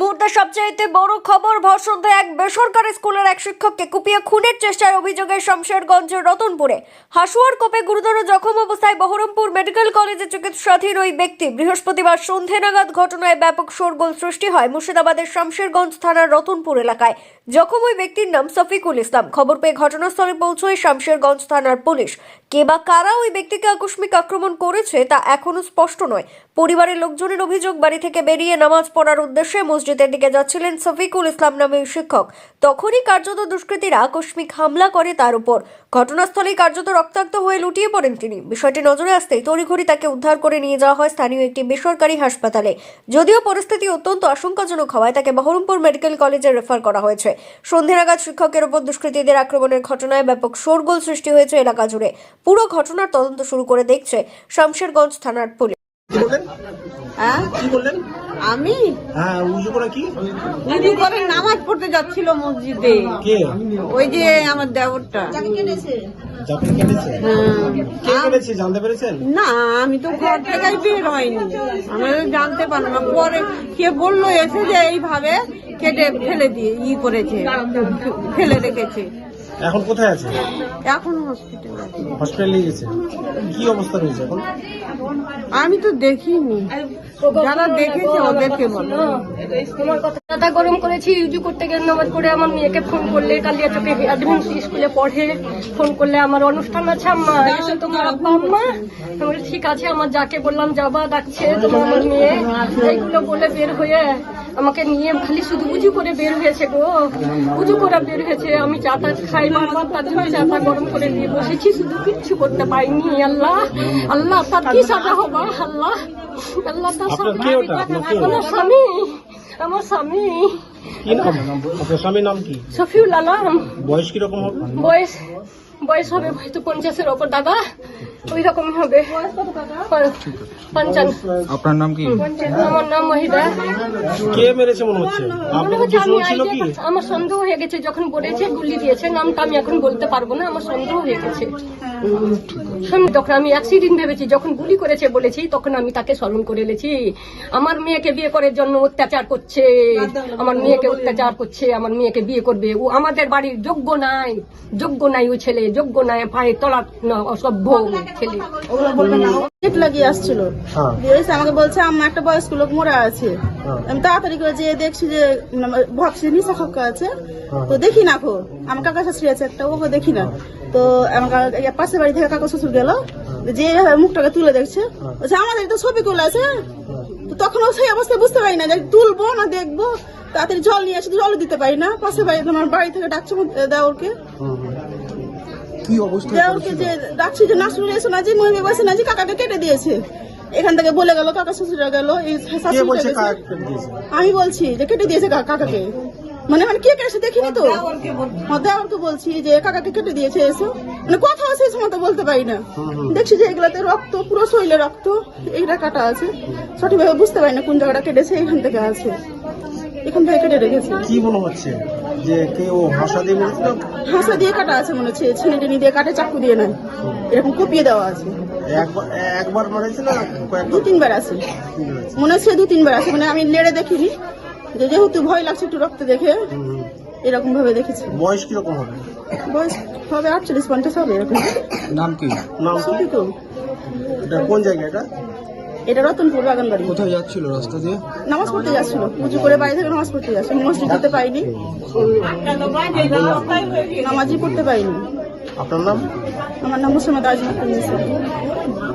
মুহূর্তে সবচাইতে বড় খবর ভরসন্ধে এক বেসরকারি স্কুলের এক শিক্ষককে কুপিয়ে খুনের চেষ্টার অভিযোগে শমশেরগঞ্জের রতনপুরে। হাসুয়ার কোপে গুরুতর জখম অবস্থায় বহরমপুর মেডিকেল কলেজে চিকিৎসাধীন ওই ব্যক্তি। বৃহস্পতিবার সন্ধে নাগাদ ঘটনায় ব্যাপক শোরগোল সৃষ্টি হয় মুর্শিদাবাদের শমশেরগঞ্জ থানার রতনপুর এলাকায়। জখম ওই ব্যক্তির নাম সফিকুল ইসলাম। খবর পেয়ে ঘটনাস্থলে পৌঁছয় শমশেরগঞ্জ থানার পুলিশ। কে বা কারা ওই ব্যক্তিকে আকস্মিক আক্রমণ করেছে তা এখনও স্পষ্ট নয়। পরিবারের লোকজনের অভিযোগ, বাড়ি থেকে বেরিয়ে নামাজ পড়ার উদ্দেশ্যে মসজিদের দিকে যাচ্ছিলেন সফিকুল ইসলাম নামে শিক্ষক। তখনই কার্যত দুষ্কৃতীরা আকস্মিক হামলা করে তার উপর। ঘটনাস্থলেই কার্যত রক্তাক্ত হয়ে লুটিয়ে পড়েন তিনি। বিষয়টি নজরে আসতেই তড়িঘড়ি তাকে উদ্ধার করে নিয়ে যাওয়া হয় স্থানীয় একটি বেসরকারি হাসপাতালে। যদিও পরিস্থিতি অত্যন্ত আশঙ্কাজনক হওয়ায় তাকে বহরমপুর মেডিকেল কলেজে রেফার করা হয়েছে। সন্ধে নাগাদ শিক্ষকের ওপর দুষ্কৃতীদের আক্রমণের ঘটনায় ব্যাপক শোরগোল সৃষ্টি হয়েছে এলাকা জুড়ে। পুরো ঘটনার তদন্ত শুরু করে দেখছে শামশেরগঞ্জ থানার পুলিশ। কি বললেন? হ্যাঁ? কি বললেন? আমি? হ্যাঁ উজু করে কি? উজু করে নামাজ পড়তে যাচ্ছিল মসজিদে। কে? ওই যে আমার দেবরটা। যাকে কেটেছে। কে হ্যাঁ। কেটেছে জানতে পেরেছেন? না আমি তো ঘর থেকে বের হয়নি। আমি জানতে পারলাম না। পরে কে বলল এসে যে এইভাবে কেটে ফেলে দিয়ে ই করেছে ফেলে রেখেছে। এখন কোথায় আছে? এখন হসপিটালে হসপিটালে গেছে। কি অবস্থা রয়েছে এখন? আমি তো দেখিনি। যারা দেখেছে ওদেরকে বলো। তোমার কথা দাদা গরম করেছি ইউজু করতে গেলে নামাজ পড়ে আমার মেয়েকে ফোন করলে কালিয়া চোখে অ্যাডমিন স্কুলে পড়ে ফোন করলে আমার অনুষ্ঠান আছে আম্মা এসে তোমার আব্বা আম্মা। ঠিক আছে আমার যাকে বললাম যাবা ডাকছে তোমার আমার মেয়ে। এইগুলো বলে বের হয়ে আমাকে নিয়ে খালি শুধু উজু করে বের হয়েছে গো। উজু করে বের হয়েছে আমি চাটা খাই বারবার তার জন্য চাটা গরম করে দিয়ে বসেছি শুধু কিচ্ছু করতে পারিনি আল্লাহ আল্লাহ তার কি সাজা হবা আল্লাহ আল্লাহ তার? আমার স্বামী আমার স্বামী। কি নাম? আপনার স্বামীর নাম কি? শফিউল আলম। বয়স কীরকম বয়স বয়স হবে হয়তো পঞ্চাশের ওপর দাদা। ওই রকমই হবে পঞ্চান্ন। আপনার নাম কি? আমার নাম মহিদা। কে মেরেছে মনে হচ্ছে? আমার সন্দেহ হয়ে গেছে যখন বলেছে গুলি দিয়েছে। নামটা আমি এখন বলতে পারব না আমার সন্দেহ হয়ে গেছে। তখন আমি অ্যাক্সিডেন্ট ভেবেছি। যখন গুলি করেছে বলেছি তখন আমি তাকে স্মরণ করে এনেছি। আমার মেয়েকে বিয়ে করার জন্য অত্যাচার করছে। আমার মেয়েকে অত্যাচার করছে আমার মেয়েকে বিয়ে করবে। ও আমাদের বাড়ির যোগ্য নাই। যোগ্য নাই ও ছেলে যোগ্য নাই পায়ে তলা অসভ্য। ছেলে গেট লাগিয়ে আসছিল। হ্যাঁ। দিয়ে এসে আমাকে বলছে আমার একটা বয়স্ক লোক মরে আছে। হ্যাঁ। আমি তাড়াতাড়ি করে যেয়ে দেখছি যে ভাবছি নিশা খক্কা আছে। হ্যাঁ। তো দেখি না খো আমার কাকা শাশুড়ি আছে একটা ওকে দেখি না। তো আমার পাশের বাড়ি থেকে কাকা শ্বশুর গেল। যে মুখটাকে তুলে দেখছে বলছে আমাদের তো ছবি তুলে আছে। তো তখন ও সেই অবস্থায় বুঝতে পারি না যে তুলবো না দেখব? তাড়াতাড়ি জল নিয়ে আসে জলও দিতে পারি না। পাশের বাড়ি তোমার বাড়ি থেকে ডাকছে হুম। কি অবস্থা দেওরকে যে ডাকছি যে নাসরুল এসে না যে মহিলা বসে না যে কাকাকে কেটে দিয়েছে। এখান থেকে বলে গেল কাকা শ্বশুরা গেল এই কে শাশুড়িটা বলছে গেছে। কাক কেটে দিয়েছে? আমি বলছি যে কেটে দিয়েছে কা- কাকাকে। মানে মানে কে কেটেছে দেখিনি তো? হ্যাঁ, দেওরকে বলছি যে কাকাকে কেটে দিয়েছে এসো। মানে কথাও সেই সময় তো বলতে পারি না। দেখছি যে এগুলাতে রক্ত পুরো শরীরে রক্ত এইটা কাটা আছে। সঠিকভাবে বুঝতে পারি না কোন জায়গাটা কেটেছে এখান থেকে আছে। এখান থেকে কেটে রেখেছে। কি মনে হচ্ছে যে কে ও ভাষা দিয়ে মেরেছিল হাঁসা দিয়ে কাটা আছে মনে হচ্ছে ছেলে টেনে দিয়ে কাটে চাকু দিয়ে নাই এরকম কুপিয়ে দেওয়া আছে। একবার একবার মারেছে না দু তিনবার আছে। মনে হচ্ছে দু তিনবার আছে মানে আমি নেড়ে দেখিনি। যে যেহেতু ভয় লাগছে একটু রক্ত দেখে। এরকম ভাবে দেখেছি। বয়স কীরকম হবে? বয়স হবে আটচল্লিশ পঞ্চাশ হবে এরকম। নাম কি? নাম কি? সত্যি তো এটা কোন জায়গা এটা? এটা রতনপুর বাগানবাড়ি। কোথায় যাচ্ছিল রাস্তা দিয়ে? নামাজ পড়তে যাচ্ছিল। পুজো করে বাড়ি থেকে নামাজ পড়তে যাচ্ছিল। মসজিদ যেতে পাইনি নামাজই পড়তে পাইনি আপনার নাম? আমার নাম মুসলমান আজমা